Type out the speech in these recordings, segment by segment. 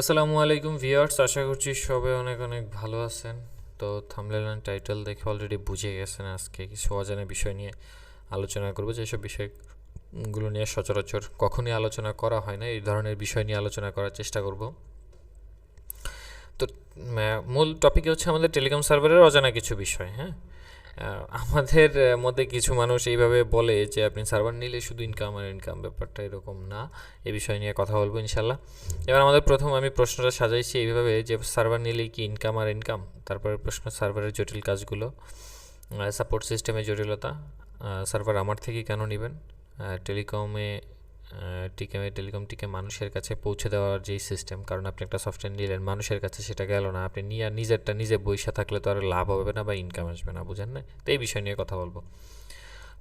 আসসালামু আলাইকুম ভিউয়ার্স, আশা করছি সবাই অনেক অনেক ভালো আছেন। তো থামলেন টাইটেল দেখে অলরেডি বুঝে গেছেন আজকে কিছু অজানা বিষয় নিয়ে আলোচনা করব। যেসব বিষয়গুলো নিয়ে সচরাচর কখনই আলোচনা করা হয় না, এই ধরনের বিষয় নিয়ে আলোচনা করার চেষ্টা করব। তো মূল টপিকে হচ্ছে আমাদের টেলিকম সার্ভারের অজানা কিছু বিষয় হ্যাঁ? আমাদের মধ্যে কিছু মানুষ এইভাবে বলে যে, আপনি সার্ভার নিলে শুধু ইনকাম আর ইনকাম ব্যাপারটা এরকম না। এ বিষয় নিয়ে কথা বলব ইনশাল্লাহ এবার আমাদের প্রথম আমি প্রশ্নটা সাজাইছি এইভাবে যে সার্ভার নিলেই কি ইনকাম আর ইনকাম তারপরে প্রশ্ন সার্ভারের জটিল কাজগুলো? সাপোর্ট সিস্টেমের জটিলতা সার্ভার আমার থেকে কেন নেবেন? টেলিকমে টিকেমে টেলিকম টিকে মানুষের কাছে পৌঁছে দেওয়ার যেই সিস্টেম কারণ আপনি একটা সফটওয়্যার নিলেন, মানুষের কাছে সেটা গেল না, আপনি নিয়ে নিজেরটা নিজে বৈশা থাকলে তো আর লাভ হবে না বা ইনকাম আসবে না, বুঝেন না? তো এই বিষয় নিয়ে কথা বলব।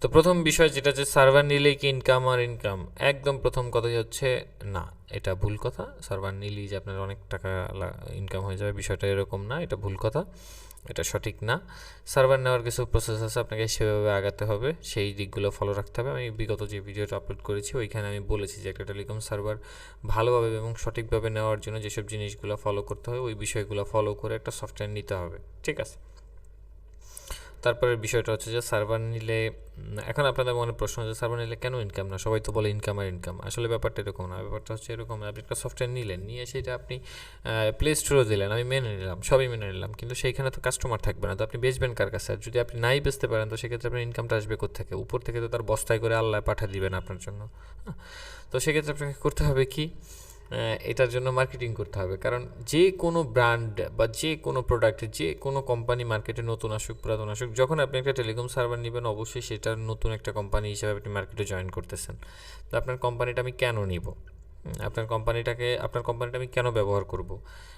তো প্রথম বিষয় যেটা যে সার্ভার নিলেই কি ইনকাম আর ইনকাম একদম প্রথম কথাই হচ্ছে না, এটা ভুল কথা। সার্ভার নিলেই যে আপনার অনেক টাকা ইনকাম হয়ে যাবে, বিষয়টা এরকম না, এটা ভুল কথা। এটা সঠিক না। সার্ভার নেওয়ার কিছু প্রসেস আছে, আপনাকে সেভাবে আগাতে হবে। সেই দিকগুলো ফলো রাখতে হবে। আমি বিগত যে ভিডিওটা আপলোড করেছি, ওইখানে আমি বলেছি যে একটা টেলিকম সার্ভার ভালোভাবে এবং সঠিকভাবে নেওয়ার জন্য যেসব জিনিসগুলো ফলো করতে হবে ওই বিষয়গুলো ফলো করে একটা সফটওয়্যার নিতে হবে। ঠিক আছে? তারপরে বিষয়টা হচ্ছে যে সার্ভার নিলে এখন আপনাদের মনে প্রশ্ন হচ্ছে সার্ভার নিলে কেন ইনকাম না? সবাই তো বলে ইনকাম আর ইনকাম আসলে ব্যাপারটা এরকম না, ব্যাপারটা হচ্ছে এরকম আপনি একটা সফটওয়্যার নিলেন, নিয়ে সেটা আপনি প্লে স্টোরে দিলেন, আমি মেনে নিলাম, সবই মেনে নিলাম। কিন্তু সেইখানে তো কাস্টমার থাকবে না, তো আপনি বেচবেন কার কাছে? আর যদি আপনি নাই বেচতে পারেন, তো সেক্ষেত্রে আপনার ইনকামটা আসবে থেকে উপর থেকে তো তার বস্তায় করে আল্লাহ পাঠিয়ে দিবেন আপনার জন্য। হ্যাঁ? তো সেক্ষেত্রে আপনাকে করতে হবে কি? এটার জন্য মার্কেটিং করতে হবে। কারণ যে কোনো ব্র্যান্ড বা যে কোনো প্রোডাক্ট যে কোনো কোম্পানি মার্কেটে নতুন আসুক, পুরাতন আসুক, যখন আপনি একটা টেলিকম সার্ভার নেবেন, অবশ্যই সেটার নতুন একটা কোম্পানি হিসেবে আপনি মার্কেটে জয়েন করতেছেন। তো আপনার কোম্পানিটা আমি কেন নিব? আপনার কোম্পানিটাকে আপনার কোম্পানিটা আমি কেন ব্যবহার করব?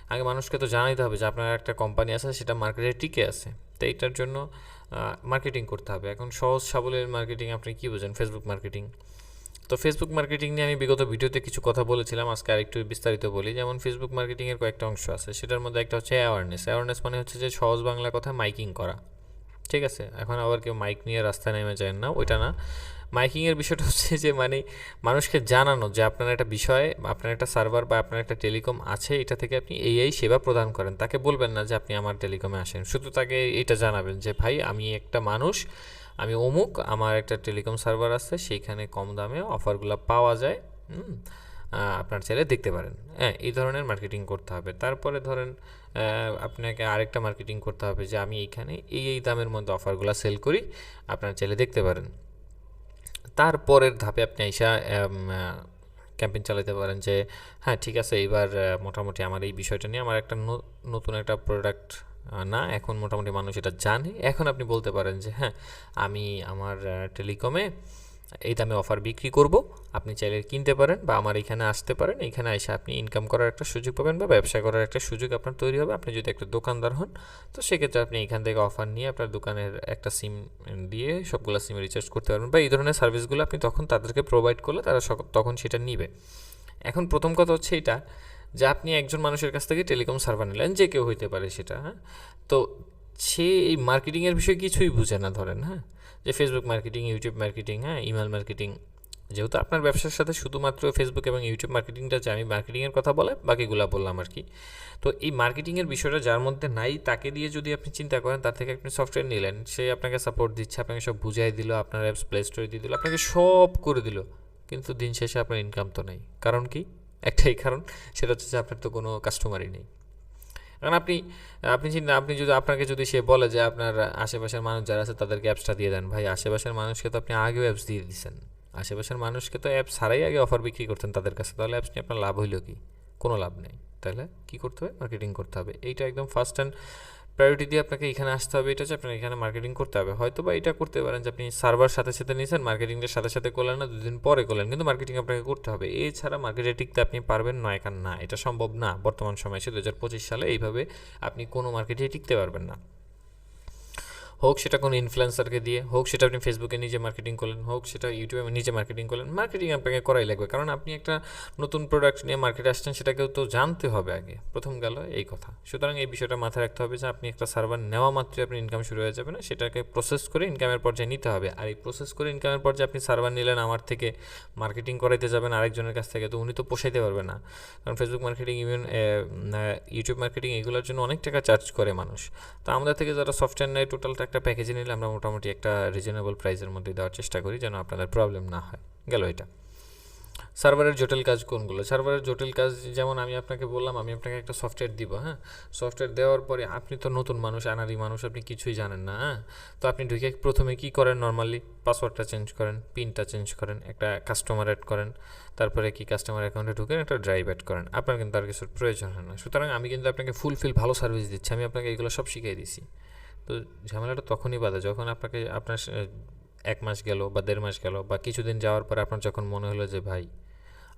আগে মানুষকে তো জানাইতে হবে যে আপনার একটা কোম্পানি আছে, সেটা মার্কেটে টিকে আছে। তো এইটার জন্য মার্কেটিং করতে হবে। এখন সহজ সাবলের মার্কেটিং আপনি কী বোঝেন? ফেসবুক মার্কেটিং তো ফেসবুক মার্কেটিং নিয়ে আমি বিগত ভিডিওতে কিছু কথা বলেছিলাম, আজকে আরেকটু বিস্তারিত বলি। যেমন ফেসবুক মার্কেটিংয়ের কয়েকটা অংশ আছে, সেটার মধ্যে একটা হচ্ছে অ্যাওয়ারনেস অ্যাওয়ারনেস মানে হচ্ছে যে সহজ বাংলা কথায় মাইকিং করা। ঠিক আছে? এখন আবার কেউ মাইক নিয়ে রাস্তায় নেমে যায় না, ওইটা না। মাইকিংয়ের বিষয়টা হচ্ছে যে মানে মানুষকে জানানো যে আপনার একটা বিষয়ে, আপনার একটা সার্ভার বা আপনার একটা টেলিকম আছে, এটা থেকে আপনি এই এই সেবা প্রদান করেন। তাকে বলবেন না যে আপনি আমার টেলিকমে আসেন। শুধু তাকে এটা জানাবেন যে, ভাই, আমি একটা মানুষ আমি অমুক, আমার একটা টেলিকম সার্ভার আছে, সেইখানে কম দামে অফারগুলো পাওয়া যায় আপনার চাইলে দেখতে পারেন। হ্যাঁ এই ধরনের মার্কেটিং করতে হবে। তারপরে ধরেন আপনাকে আরেকটা মার্কেটিং করতে হবে যে আমি এইখানে এই এই দামের মধ্যে অফারগুলো সেল করি, আপনার চাইলে দেখতে পারেন। তারপরের ধাপে আপনি আইসা ক্যাম্পেইন চালাতে পারেন যে হ্যাঁ ঠিক আছে এবার মোটামুটি আমার এই বিষয়টা নিয়ে আমার একটা নতুন একটা প্রোডাক্ট না, এখন মোটামুটি মানুষ এটা জানে। এখন আপনি বলতে পারেন যে হ্যাঁ আমি আমার টেলিকমে এই দামে অফার বিক্রি করব। আপনি চাইলে কিনতে পারেন বা আমার এখানে আসতে পারেন। এখানে এসে আপনি ইনকাম করার একটা সুযোগ পাবেন বা ব্যবসা করার একটা সুযোগ আপনার তৈরি হবে। আপনি যদি একটা দোকানদার হন, তো সেক্ষেত্রে আপনি এখান থেকে অফার নিয়ে আপনার দোকানের একটা সিম দিয়ে সবগুলো সিম রিচার্জ করতে পারবেন। বা এই ধরনের সার্ভিসগুলো আপনি তখন তাদেরকে প্রোভাইড করলে তারা তখন সেটা নিবে। এখন প্রথম কথা হচ্ছে এটা যে আপনি একজন মানুষের কাছ থেকে টেলিকম সার্ভার নিলেন, যে কেউ হইতে পারে সেটা হ্যাঁ? তো সে এই মার্কেটিংয়ের বিষয়ে কিছুই বুঝে না ধরেন হ্যাঁ? যে ফেসবুক মার্কেটিং ইউটিউব মার্কেটিং হ্যাঁ? ইমেল মার্কেটিং যেহেতু আপনার ব্যবসার সাথে শুধুমাত্র ফেসবুক এবং ইউটিউব মার্কেটিংটা যে আমি মার্কেটিংয়ের কথা বলে, বাকিগুলা বললাম আর কি। তো এই মার্কেটিংয়ের বিষয়টা যার মধ্যে নাই, তাকে দিয়ে যদি আপনি চিন্তা করেন, তার থেকে আপনি সফটওয়্যার নিলেন, সে আপনাকে সাপোর্ট দিচ্ছে, আপনাকে সব বুঝাই দিল, আপনার অ্যাপস প্লে স্টোরে দিয়ে দিল, আপনাকে সব করে দিল, কিন্তু দিন শেষে আপনার ইনকাম তো নেই। কারণ কি? একটাই কারণ, সেটা হচ্ছে যে আপনার তো কোনো কাস্টমারই নেই। কারণ আপনি আপনি চিন্তা আপনি যদি আপনাকে যদি সে বলে যে আপনার আশেপাশের মানুষ যারা আছে তাদেরকে অ্যাপসটা দিয়ে দেন, ভাই আশেপাশের মানুষকে তো আপনি আগেও অ্যাপস দিয়ে দিচ্ছেন আশেপাশের মানুষকে তো অ্যাপস ছাড়াই আগে অফার বিক্রি করতেন তাদের কাছে, তাহলে অ্যাপস নিয়ে আপনার লাভ হইল কি? কোনো লাভ নেই। তাহলে কী করতে হবে? মার্কেটিং করতে হবে। এইটা একদম ফার্স্ট অ্যান্ড প্রায়োরিটি দিয়ে আপনাকে এখানে আসতে হবে, এটা হচ্ছে আপনার এখানে মার্কেটিং করতে হবে। হয়তো বা এটা করতে পারেন যে আপনি সার্ভার সাথে সাথে নিয়েছেন মার্কেটিংটা সাথে সাথে করলেন না, দুদিন পরে করলেন, কিন্তু মার্কেটিং আপনাকে করতে হবে। এছাড়া মার্কেটে টিকতে আপনি পারবেন না এখন না, এটা সম্ভব না বর্তমান সময়ে দু সালে এইভাবে আপনি কোনো মার্কেটে টিকতে পারবেন না। হোক সেটা কোনো ইনফ্লুয়েন্সারকে দিয়ে, হোক সেটা আপনি ফেসবুকে নিজে মার্কেটিং করলেন, হোক সেটা ইউটিউবে নিজে মার্কেটিং করলেন মার্কেটিং আপনাকে করাই লাগবে। কারণ আপনি একটা নতুন প্রোডাক্ট নিয়ে মার্কেটে আসছেন, সেটাকেও তো জানতে হবে আগে। প্রথম গেল এই কথা। সুতরাং এই বিষয়টা মাথায় রাখতে হবে যে আপনি একটা সার্ভার নেওয়া মাত্রই আপনি ইনকাম শুরু হয়ে যাবে না, সেটাকে প্রসেস করে ইনকামের পর্যায়ে নিতে হবে। আর এই প্রসেস করে ইনকামের পর্যায়ে আপনি সার্ভার নিলেন, আমার থেকে মার্কেটিং করাইতে যাবেন আরেকজনের কাছ থেকে, তো উনি তো পোষাইতে পারবে না। কারণ Facebook marketing even YouTube marketing এগুলোর জন্য অনেক টাকা চার্জ করে মানুষ। তো আমাদের থেকে যারা সফটওয়্যার নেয় টোটালটা একটা প্যাকেজে নিলে আমরা মোটামুটি একটা রিজনেবল প্রাইসের মধ্যে দেওয়ার চেষ্টা করি যেন আপনাদের প্রবলেম না হয়। গেল এটা। সার্ভারের জটিল কাজ কোনগুলো? সার্ভারের জটিল কাজ, যেমন আমি আপনাকে বললাম, আমি আপনাকে একটা সফটওয়্যার দিব হ্যাঁ? সফটওয়্যার দেওয়ার পরে আপনি তো নতুন মানুষ আনারি মানুষ, আপনি কিছুই জানেন না হ্যাঁ? তো আপনি ঢুকে প্রথমে কি করেন? নর্মালি পাসওয়ার্ডটা চেঞ্জ করেন পিনটা চেঞ্জ করেন, একটা কাস্টমার অ্যাড করেন, তারপরে কি কাস্টমার অ্যাকাউন্টে ঢুকেন, একটা ড্রাইভ অ্যাড করেন। আপনার কিন্তু আর কিছুর প্রয়োজন হয় না। সুতরাং আমি কিন্তু আপনাকে ফুলফিল ভালো সার্ভিস দিচ্ছি, আমি আপনাকে এগুলো সব শিখিয়ে দিছি। তো ঝামেলাটা তখনই বাধে যখন আপনাকে, আপনার এক মাস গেল বা দেড় মাস গেল বা কিছুদিন যাওয়ার পর আপনার যখন মনে হলো যে, ভাই,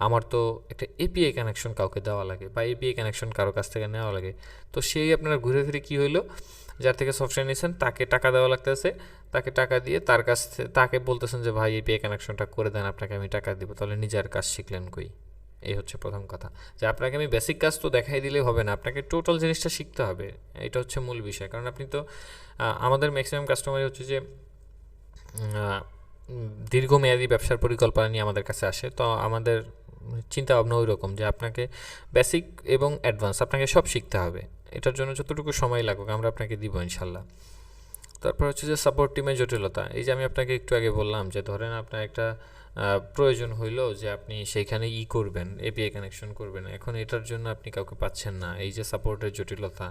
আমার তো একটা এপিআই কানেকশন কাউকে দেওয়া লাগে বা এপিআই কানেকশন কারও কাছ থেকে নেওয়া লাগে। তো সেই আপনার ঘুরে ফিরে কী হইল? যার থেকে সফটওয়্যার নিয়েছেন তাকে টাকা দেওয়া লাগতেছে, তাকে টাকা দিয়ে তার কাছ তাকে বলতেছেন যে, ভাই এপিআই কানেকশনটা করে দেন, আপনাকে আমি টাকা দিব। তাহলে নিজের কাজ শিখলেন কই? এই হচ্ছে প্রথম কথা। যে আপনাকে আমি বেসিক কাজ তো দেখাই দিলেই হবে না, আপনাকে টোটাল জিনিসটা শিখতে হবে। এটা হচ্ছে মূল বিষয়। কারণ আপনি তো আমাদের ম্যাক্সিমাম কাস্টমারই হচ্ছে যে দীর্ঘমেয়াদী ব্যবসার পরিকল্পনা নিয়ে আমাদের কাছে আসে। তো আমাদের চিন্তা ভাবনা ওই রকম যে আপনাকে বেসিক এবং অ্যাডভান্স আপনাকে সব শিখতে হবে। এটার জন্য যতটুকু সময় লাগুক আমরা আপনাকে দিব ইনশাল্লাহ। তারপর হচ্ছে যে সাপোর্ট টিমের জটিলতা। এই যে আমি আপনাকে একটু আগে বললাম যে ধরেন আপনার একটা প্রয়োজন হইল যে আপনি সেইখানে ই করবেন এপিআই কানেকশন করবেন। এখন এটার জন্য আপনি কাউকে পাচ্ছেন না, এই যে সাপোর্টের জটিলতা।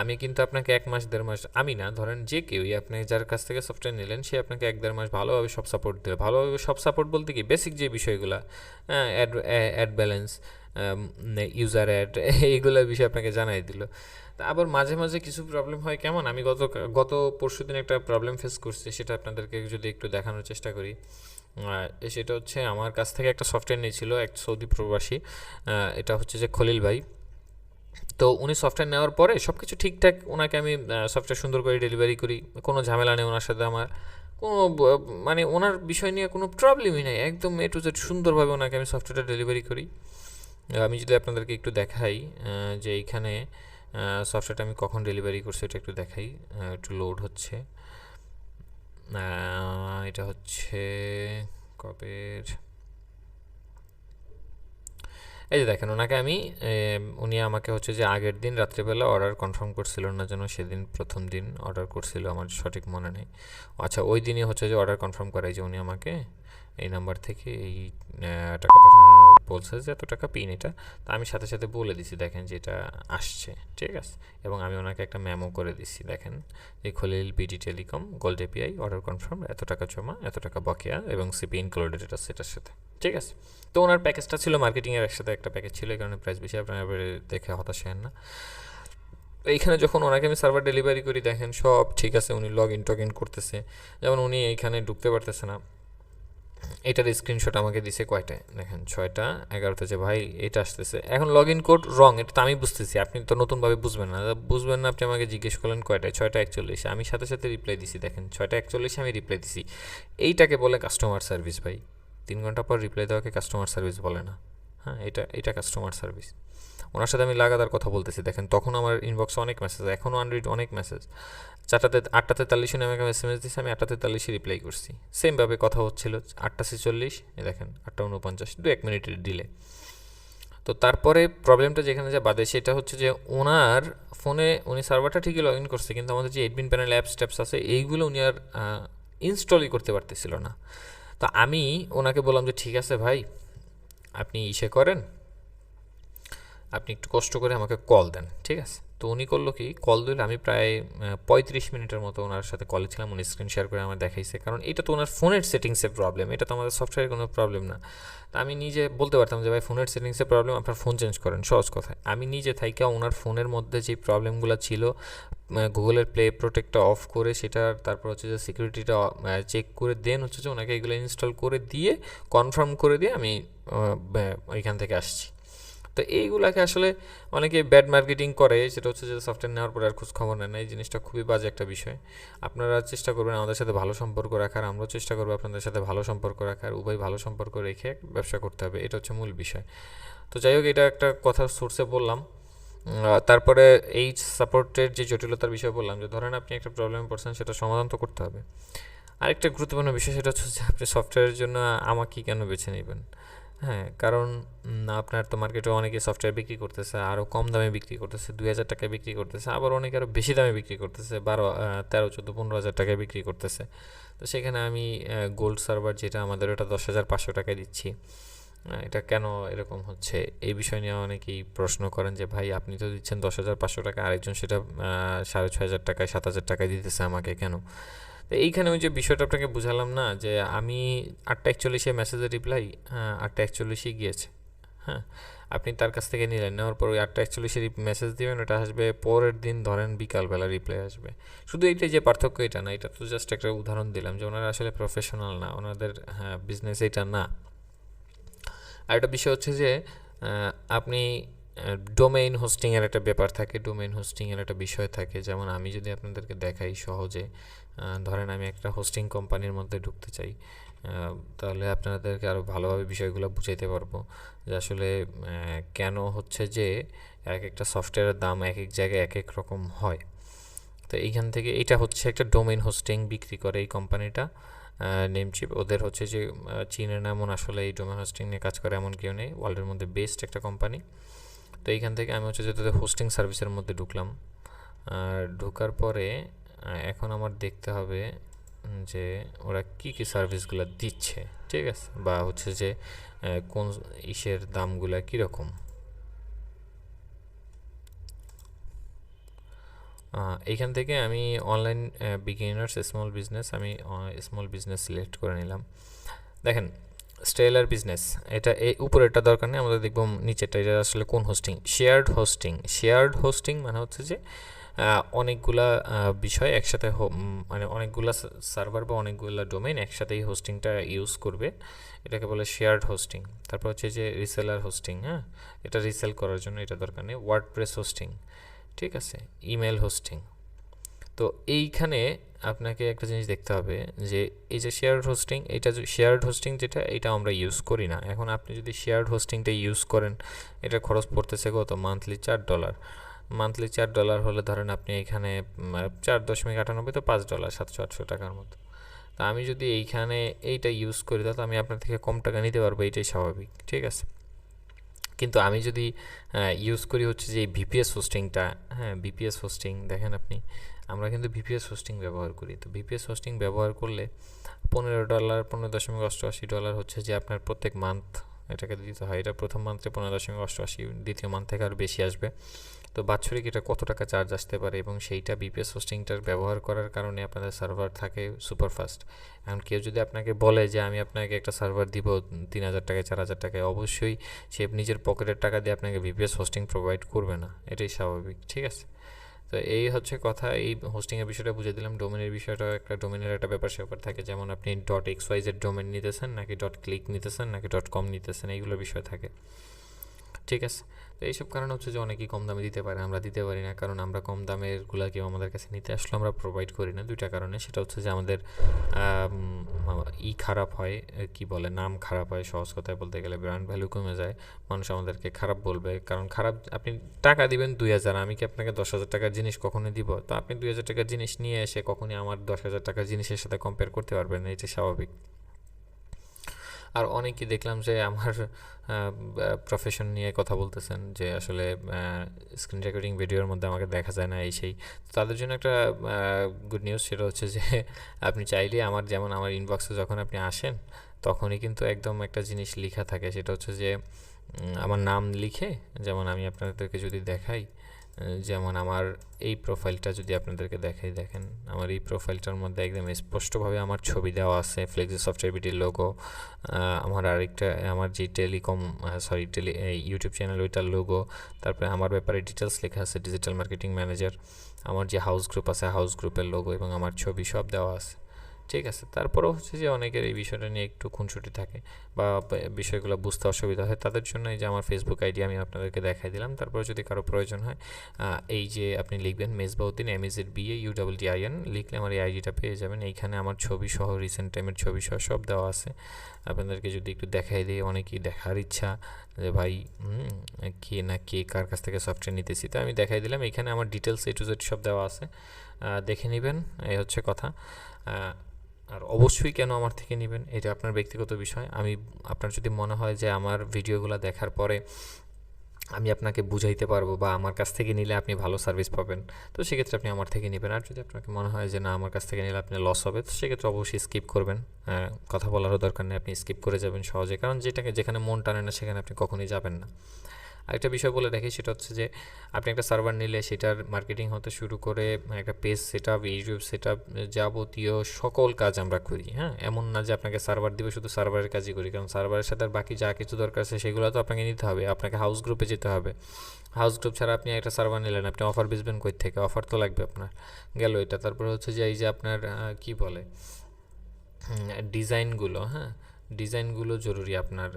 আমি কিন্তু আপনাকে এক মাস, দেড় মাস, আমি না, ধরেন যে কেউই আপনি যার কাছ থেকে সফটওয়্যার নিলেন, সে আপনাকে এক, দেড় মাস ভালোভাবে সব সাপোর্ট দেবে। ভালোভাবে সব সাপোর্ট বলতে কি? বেসিক যে বিষয়গুলো ad ad balance user ad এইগুলো বিষয়ে আপনাকে জানাই দিল। তা আবার মাঝে মাঝে কিছু প্রবলেম হয় কেমন? আমি গত গত পরশু দিন একটা প্রবলেম ফেস করছি, সেটা আপনাদেরকে যদি একটু দেখানোর চেষ্টা করি। সেটা হচ্ছে আমার কাছ থেকে একটা সফটওয়্যার নিয়েছিল এক সৌদি প্রবাসী এটা হচ্ছে যে খলিল ভাই। তো উনি সফটওয়্যার নেওয়ার পরে সব কিছু ঠিকঠাক, ওনাকে আমি সফটওয়্যার সুন্দর করে ডেলিভারি করি, কোনো ঝামেলা নেই ওনার সাথে আমার। কোনো মানে ওনার বিষয় নিয়ে কোনো প্রবলেমই নেই, একদম এ টু জেড সুন্দরভাবে ওনাকে আমি সফটওয়্যারটা ডেলিভারি করি। আমি যদি আপনাদেরকে একটু দেখাই যে এইখানে সফটওয়্যারটা আমি কখন ডেলিভারি করছি এটা একটু দেখাই একটু লোড হচ্ছে। এটা হচ্ছে কবের? এই যে দেখেন, ওনাকে আমি উনি আমাকে হচ্ছে যে আগের দিন রাত্রিবেলা অর্ডার কনফার্ম করছিল না যেন সেদিন প্রথম দিন অর্ডার করছিল, আমার সঠিক মনে নেই। আচ্ছা ওই দিনই হচ্ছে যে অর্ডার কনফার্ম করাই যে উনি আমাকে এই নাম্বার থেকে এই টাকা পাঠানোর বলছে যে এত টাকা পিন এটা, তা আমি সাথে সাথে বলে দিছি, দেখেন যে এটা আসছে, ঠিক আছে? এবং আমি ওনাকে একটা মেমো করে দিছি, দেখেন? যে Khalil BD telecom gold API order confirm এত টাকা জমা, এত টাকা বকেয়া, এবং সিপি ইনক্লুডেড এটা সেটার সাথে, ঠিক আছে? তো ওনার প্যাকেজটা ছিল মার্কেটিংয়ের একসাথে একটা প্যাকেজ ছিল এই কারণে প্রাইস বেশি, আপনার দেখে হতাশ হেন না। এইখানে যখন ওনাকে আমি সার্ভার ডেলিভারি করি, দেখেন সব ঠিক আছে, উনি লগ ইন টগ ইন করতেছে। যেমন উনি এইখানে ঢুকতে পারতেছে না। এটার স্ক্রিনশট আমাকে দিছে কয়টায়? দেখেন, ছয়টা, এগারোটা যে, ভাই, এটা আসতেছে। এখন লগ ইন কোড রং এটা তো আমি বুঝতেছি। আপনি তো নতুনভাবে বুঝবেন না। বুঝবেন না, আপনি আমাকে জিজ্ঞেস করলেন কয়টায়? ছয়টা একচল্লিশে। আমি সাথে সাথে রিপ্লাই দিছি, দেখেন, ছয়টা একচল্লিশে, আমি রিপ্লাই দিছি। এইটাকে বলে কাস্টমার সার্ভিস ভাই। তিন ঘণ্টা পর রিপ্লাই দেওয়াকে কাস্টমার সার্ভিস বলে না। হ্যাঁ এটা এটা কাস্টমার সার্ভিস ওনার সাথে আমি লাগাতার কথা বলতেছি। দেখেন, তখন আমার ইনবক্সে অনেক মেসেজ এখনও আনরিড অনেক মেসেজ চারটাতে, আটটা তেতাল্লিশে আমি আমাকে এস দিয়েছি আমি আটটা তেতাল্লিশে রিপ্লাই করছি। সেমভাবে কথা হচ্ছিল, আটটা ছেচল্লিশ দেখেন, আটটা উনপঞ্চাশ দু এক মিনিটের ডিলে তো তারপরে প্রবলেমটা যেখানে যা বাদে, সেটা হচ্ছে যে ওনার ফোনে উনি সার্ভারটা ঠিকই লগ ইন করছে, কিন্তু আমাদের যে এডমিন প্যানেল অ্যাপস ট্যাপস আছে, এইগুলো উনি আর ইনস্টলই করতে পারতেছিল না। তো আমি ওনাকে বললাম যে, ঠিক আছে ভাই, আপনি ইসে করেন আপনি একটু কষ্ট করে আমাকে কল দেন, ঠিক আছে? তো উনি করল কি কল দিলে, আমি প্রায় পঁয়ত্রিশ মিনিটের মতো ওনার সাথে কলে ছিলাম, উনি স্ক্রিন শেয়ার করে আমার দেখাইছে। কারণ এটা তো ওনার ফোনের সেটিংসের প্রবলেম এটা তো আমাদের সফটওয়্যারের কোনো প্রবলেম না। তা আমি নিজে বলতে পারতাম যে, ভাই ফোনের সেটিংসের প্রবলেম আপনার ফোন চেঞ্জ করেন, সহজ কথায় আমি নিজে থাইকা ওনার ফোনের মধ্যে যে প্রবলেমগুলো ছিল গুগলের প্লে প্রোটেক্টটা অফ করে সেটা, তারপর হচ্ছে যে সিকিউরিটিটা চেক করে দেন, হচ্ছে যে ওনাকে এগুলো ইনস্টল করে দিয়ে কনফার্ম করে দিয়ে আমি ওইখান থেকে আসছি। তো এইগুলাকে আসলে অনেকে ব্যাড মার্কেটিং করে, সেটা হচ্ছে যে সফটওয়্যার নেওয়ার পরে আর খোঁজ খবর নেয় না। এই জিনিসটা খুবই বাজে একটা বিষয়। আপনারা চেষ্টা করবেন আমাদের সাথে ভালো সম্পর্ক রাখার, আমরাও চেষ্টা করব আপনাদের সাথে ভালো সম্পর্ক রাখার, উভয় ভালো সম্পর্ক রেখে ব্যবসা করতে হবে, এটা হচ্ছে মূল বিষয়। তো যাই হোক, এটা একটা কথা সোর্সে বললাম। তারপরে এই সাপোর্টের যে জটিলতার বিষয় বললাম, যে ধরেন আপনি একটা প্রবলেমে পড়ছেন, সেটা সমাধান তো করতে হবে। আরেকটা গুরুত্বপূর্ণ বিষয়, সেটা হচ্ছে যে আপনি সফটওয়্যারের জন্য আমাকে কেন বেছে নেবেন? হ্যাঁ কারণ আপনার তো মার্কেটে অনেকে সফটওয়্যার বিক্রি করতেছে আরও কম দামে বিক্রি করতেছে, দুই হাজার টাকায় বিক্রি করতেছে, আবার অনেকে আরও বেশি দামে বিক্রি করতেছে, বারো তেরো, চোদ্দ, পনেরো হাজার টাকায় বিক্রি করতেছে। তো সেখানে আমি গোল্ড সার্ভার যেটা আমাদের ওটা দশ হাজার পাঁচশো টাকায় দিচ্ছি। এটা কেন এরকম হচ্ছে? এই বিষয় নিয়ে অনেকেই প্রশ্ন করেন যে, ভাই, আপনি তো দিচ্ছেন দশ হাজার পাঁচশো টাকা, আরেকজন সেটা সাড়ে ছয় হাজার টাকায়, সাত হাজার টাকায় দিতেছে আমাকে কেন? তো এইখানে ওই যে বিষয়টা আপনাকে বুঝালাম না যে আমি আটটা একচল্লিশে মেসেজের রিপ্লাই হ্যাঁ আটটা একচল্লিশে গিয়েছে হ্যাঁ। আপনি তার কাছ থেকে নিলেন, নেওয়ার পর ওই আটটা একচল্লিশে মেসেজ দিবেন, ওটা আসবে পরের দিন, ধরেন বিকালবেলা রিপ্লাই আসবে। শুধু এইটাই যে পার্থক্য এটা না, এটা তো জাস্ট একটা উদাহরণ দিলাম যে ওনারা আসলে প্রফেশনাল না, ওনাদের হ্যাঁ বিজনেস এটা না। আর একটা বিষয় হচ্ছে যে আপনি ডোমেইন হোস্টিংয়ের একটা ব্যাপার থাকে ডোমেইন হোস্টিংয়ের একটা বিষয় থাকে, যেমন আমি যদি আপনাদেরকে দেখাই সহজে ধরেন আমি একটা হোস্টিং কোম্পানির মধ্যে ঢুকতে চাই তাহলে আপনাদেরকে আরও ভালোভাবে বিষয়গুলো বুঝাইতে পারব যে আসলে কেন হচ্ছে যে এক একটা সফটওয়্যারের দাম এক এক জায়গায় এক এক রকম হয়। তো এইখান থেকে এটা হচ্ছে একটা ডোমেন হোস্টিং বিক্রি করে এই কোম্পানিটা নেমচিপ ওদের হচ্ছে যে চীনের এমন আসলে এই ডোমেন হোস্টিং নিয়ে কাজ করে এমন কেউ নেই ওয়ার্ল্ডের মধ্যে বেস্ট একটা কোম্পানি তো এইখান থেকে আমি হচ্ছে যে তাদের হোস্টিং সার্ভিসের মধ্যে ঢুকলাম। ঢোকার পরে এখন আমার দেখতে হবে যে ওরা কি কি সার্ভিসগুলো দিচ্ছে, ঠিক আছে? বা হচ্ছে যে কোন ইসের দামগুলো কীরকম? এইখান থেকে আমি অনলাইন বিগিনার্স স্মল বিজনেস আমি স্মল বিজনেস সিলেক্ট করে নিলাম। দেখেন স্টেলার বিজনেস এটা এই উপরেরটা দরকার নেই আমাদের দেখব নিচেরটা, এটা আসলে কোন hosting shared hosting shared hosting মানে হচ্ছে যে অনেকগুলা বিষয় একসাথে মানে অনেকগুলা সার্ভার বা অনেকগুলা ডোমেইন একসাথে এই হোস্টিংটা ইউজ করবে। এটাকে বলে শেয়ার্ড হোস্টিং তারপর হচ্ছে যে রিসেলার হোস্টিং হ্যাঁ? এটা রিসেল করার জন্য এটা দরকার নেই। ওয়ার্ডপ্রেস হোস্টিং ঠিক আছে? ইমেল হোস্টিং তো এইখানে আপনাকে একটা জিনিস দেখতে হবে যে এই যে শেয়ার্ড হোস্টিং এটা শেয়ার্ড হোস্টিং যেটা এটা আমরা ইউজ করি না। এখন আপনি যদি শেয়ার্ড হোস্টিংটা ইউজ করেন, এটা খরচ পড়তেছে কত? মান্থলি চার ডলার মান্থলি চার ডলার হলে ধরেন আপনি এখানে চার দশমিক আটানব্বই তো পাঁচ ডলার সাতশো আটশো টাকার মতো। তা আমি যদি এইখানে এইটা ইউজ করি, তাহলে আমি আপনার থেকে কম টাকা নিতে পারব, এইটাই স্বাভাবিক, ঠিক আছে? কিন্তু আমি যদি ইউজ করি হচ্ছে যে এই ভিপিএস হোস্টিংটা হ্যাঁ ভিপিএস হোস্টিং দেখেন আপনি, আমরা কিন্তু ভিপিএস হোস্টিং ব্যবহার করি। তো ভিপিএস হোস্টিং ব্যবহার করলে পনেরো ডলার পনেরো দশমিক অষ্টআশি ডলার হচ্ছে যে আপনার প্রত্যেক মান্থ এটাকে দিতে হয়, এটা প্রথম মান্থে পনেরো দশমিক অষ্টআশি, দ্বিতীয় মান্থ থেকে আরও বেশি আসবে। তো বাৎসরিক এটা কত টাকা চার্জ আসতে পারে এবং সেইটা বিপিএস হোস্টিংটার ব্যবহার করার কারণে আপনাদের সার্ভার থাকে সুপারফাস্ট এখন কেউ যদি আপনাকে বলে যে আমি আপনাকে একটা সার্ভার দিব তিন হাজার টাকায় চার হাজার টাকায় অবশ্যই সে নিজের পকেটের টাকা দিয়ে আপনাকে ভিপিএস হোস্টিং প্রোভাইড করবে না। এটাই স্বাভাবিক, ঠিক আছে? তো এই হচ্ছে কথা, এই হোস্টিংয়ের বিষয়টা বুঝে দিলাম। ডোমেনের বিষয়টা একটা ডোমেনের একটা ব্যাপার স্যাপার থাকে। যেমন আপনি ডট এক্স ওয়াইজের ডোমেন নিতেছেন, নাকি ডট ক্লিক নিতেছেন, নাকি ডট কম নিতেছেন এইগুলো বিষয় থাকে। ঠিক আছে। তো এইসব কারণ হচ্ছে যে অনেকেই কম দামে দিতে পারে, আমরা দিতে পারি না। কারণ আমরা কম দামেরগুলা কেউ আমাদের কাছে নিতে আসলে আমরা প্রোভাইড করি না দুইটা কারণে। সেটা হচ্ছে যে আমাদের ই খারাপ হয় কি বলে, নাম খারাপ হয় সহজ কথায় বলতে গেলে ব্র্যান্ড ভ্যালু কমে যায়, মানুষ আমাদেরকে খারাপ বলবে। কারণ খারাপ, আপনি টাকা দিবেন দুই হাজার, আমি কি আপনাকে দশ হাজার টাকার জিনিস কখনোই দিব? তো আপনি দুই হাজার টাকার জিনিস নিয়ে এসে কখনই আমার দশ হাজার টাকার জিনিসের সাথে কম্পেয়ার করতে পারবেন এটা স্বাভাবিক। আর অনেকেই দেখলাম যে আমার প্রফেশন নিয়ে কথা বলতেছেন যে আসলে স্ক্রিন রেকর্ডিং ভিডিওর মধ্যে আমাকে দেখা যায় না, এই সেই। তাদের জন্য একটা গুড নিউজ সেটা হচ্ছে যে আপনি চাইলে আমার যেমন আমার ইনবক্সে যখন আপনি আসেন, তখনই কিন্তু একদম একটা জিনিস লেখা থাকে। সেটা হচ্ছে যে আমার নাম লিখে যেমন আমি আপনাদেরকে যদি দেখাই যেমন আমার এই প্রোফাইলটা যদি আপনাদেরকে দেখাই, দেখেন, আমার এই প্রোফাইলটার মধ্যে একদম স্পষ্টভাবে আমার ছবি দেওয়া আছে ফ্লেক্সি সফটওয়্যার বিটির লোগো আমার আরেকটা, আমার যে telecom sorry tele YouTube channel ওইটার লোগো তারপরে আমার ব্যাপারে ডিটেলস লেখা আছে ডিজিটাল মার্কেটিং ম্যানেজার আমার যে হাউস গ্রুপ আছে হাউস গ্রুপের লোগো এবং আমার ছবি সব দেওয়া আছে। ঠিক আছে, তারপরেও হচ্ছে যে অনেকের এই বিষয়টা নিয়ে একটু খুনসুটি থাকে বা বিষয়গুলো বুঝতে অসুবিধা হয়, তাদের জন্য এই যে আমার ফেসবুক আইডি আমি আপনাদেরকে দেখাই দিলাম, তারপরে যদি কারও প্রয়োজন হয় এই যে আপনি লিখবেন মেজবাউদ্দিন এম এজ এর B A U double D I N লিখলে আমার এই আইডিটা পেয়ে যাবেন, এইখানে আমার ছবি সহ রিসেন্ট টাইমের ছবি সহ সব দেওয়া আছে, আপনাদেরকে যদি একটু দেখাই দিই, অনেকেই দেখার ইচ্ছা যে ভাই কে না কে কার কাছ থেকে সফটওয়্যার নিতেছি, তো আমি দেখাই দিলাম এখানে আমার ডিটেলস এ টু জেড সব দেওয়া আছে দেখে নেবেন, এই হচ্ছে কথা আর অবশ্যই কেন আমার থেকে নেবেন? এটা আপনার ব্যক্তিগত বিষয়। আমি, আপনার যদি মনে হয় যে আমার ভিডিওগুলো দেখার পরে আমি আপনাকে বুঝাইতে পারব বা আমার কাছ থেকে নিলে আপনি ভালো সার্ভিস পাবেন, তো সেক্ষেত্রে আপনি আমার থেকে নেবেন। আর যদি আপনাকে মনে হয় যে না, আমার কাছ থেকে নিলে আপনি লস হবে, তো সেক্ষেত্রে অবশ্যই স্কিপ করবেন। কথা বলারও দরকার নেই, আপনি স্কিপ করে যাবেন সহজে। কারণ যেটাকে, যেখানে মন টানে না, সেখানে আপনি কখনোই যাবেন না। আরেকটা বিষয় বলে রাখি, সেটা হচ্ছে যে আপনি একটা সার্ভার নিলে সেটার মার্কেটিং হতে শুরু করে একটা page set up YouTube set up যাবতীয় সকল কাজ আমরা করি হ্যাঁ? এমন না যে আপনাকে সার্ভার দিবে শুধু সার্ভারের কাজই করি, কারণ সার্ভারের সাথে বাকি যা কিছু দরকার আছে সেগুলো তো আপনাকে নিতে হবে, আপনাকে হাউস গ্রুপে যেতে হবে। হাউস গ্রুপ ছাড়া আপনি একটা সার্ভার নিলেন, আপনি অফার বেচবেন কই থেকে অফার তো লাগবে আপনার, গেল এটা। তারপরে হচ্ছে যে এই যে আপনার কি বলে ডিজাইনগুলো হ্যাঁ? ডিজাইনগুলো জরুরি আপনার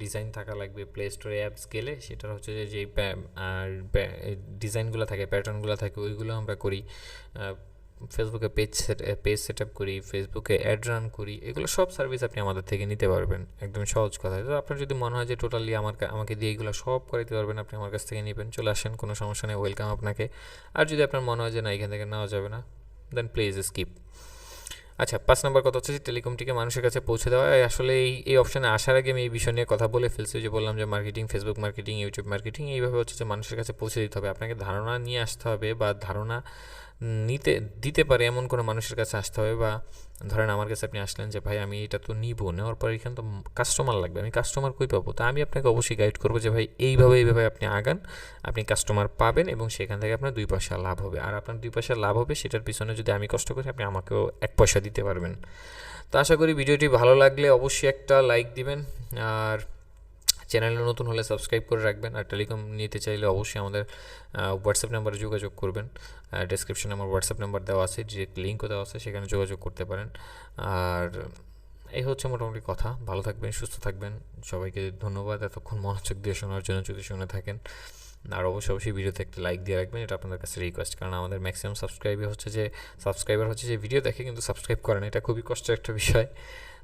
ডিজাইন থাকা লাগবে প্লে স্টোরে অ্যাপস গেলে। সেটার হচ্ছে যে, যেই ডিজাইনগুলো থাকে, প্যাটার্নগুলো থাকে, ওইগুলো আমরা করি। ফেসবুকে page set page set up করি ফেসবুকে অ্যাড রান করি, এগুলো সব সার্ভিস আপনি আমাদের থেকে নিতে পারবেন। একদম সহজ কথা। তো আপনার যদি মনে হয় যে টোটালি আমার আমাকে দিয়ে এগুলো সব করাইতে পারবেন, আপনি আমার কাছ থেকে নেবেন, চলে আসেন, কোনো সমস্যা নেই ওয়েলকাম আপনাকে। আর যদি আপনার মনে হয় যে, না, এখান থেকে নেওয়া যাবে না দেন প্লিজ স্কিপ আচ্ছা পাঁচ নম্বর কথা হচ্ছে যে টেলিকমটিকে মানুষের কাছে পৌঁছে দেওয়া আসলে এই এই অপশানে আসার আগে আমি এই বিষয় নিয়ে কথা বলে ফেলছি যে বললাম যে marketing Facebook marketing YouTube marketing এইভাবে হচ্ছে যে, মানুষের কাছে পৌঁছে দিতে হবে। আপনাকে ধারণা নিয়ে আসতে হবে বা ধারণা নিতে, দিতে পারে এমন কোনো মানুষের কাছে আসতে হবে বা ধরেন আমার কাছে আপনি আসলেন যে, ভাই, আমি এটা তো নিব। নেওয়ার পর এখানে তো কাস্টমার লাগবে। আমি কাস্টমার কই পাবো? তা আমি আপনাকে অবশ্যই গাইড করব যে, ভাই, এইভাবে এইভাবে আপনি আগান। আপনি কাস্টমার পাবেন এবং সেখান থেকে আপনার দুই পয়সা লাভ হবে। আর আপনার দুই পয়সা লাভ হবে সেটার পিছনে যদি আমি কষ্ট করি, আপনি আমাকেও এক পয়সা দিতে পারবেন। তো আশা করি ভিডিওটি ভালো লাগলে অবশ্যই একটা লাইক দিবেন। আর চ্যানেলে নতুন হলে সাবস্ক্রাইব করে রাখবেন আর টেলিকম নিতে চাইলে অবশ্যই আমাদের হোয়াটসঅ্যাপ নাম্বারে যোগাযোগ করবেন। ডেসক্রিপশনে আমার হোয়াটসঅ্যাপ নাম্বার দেওয়া আছে ডিরেক্ট লিঙ্কও দেওয়া আছে, সেখানে যোগাযোগ করতে পারেন। আর এই হচ্ছে মোটামুটি কথা। ভালো থাকবেন, সুস্থ থাকবেন। সবাইকে ধন্যবাদ। এতক্ষণ মনোযোগ দিয়ে শোনার জন্য যদি শুনে থাকেন, আর অবশ্যই অবশ্যই ভিডিওতে একটা লাইক দিয়ে রাখবেন। এটা আপনাদের কাছে রিকোয়েস্ট কারণ আমাদের ম্যাক্সিমাম সাবস্ক্রাইবার হচ্ছে যে সাবস্ক্রাইবার হচ্ছে যে ভিডিও দেখে কিন্তু সাবস্ক্রাইব করেন এটা খুবই কষ্টের একটা বিষয়।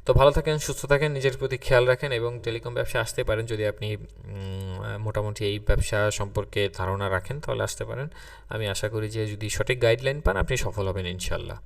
তো ভালো থাকেন, সুস্থ থাকেন, নিজের প্রতি খেয়াল রাখেন এবং টেলিকম ব্যবসা আসতে পারেন যদি আপনি মোটামুটি এই ব্যবসা সম্পর্কে ধারণা রাখেন, তাহলে আসতে পারেন। আমি আশা করি যে যদি সঠিক গাইডলাইন পান, আপনি সফল হবেন ইনশাল্লাহ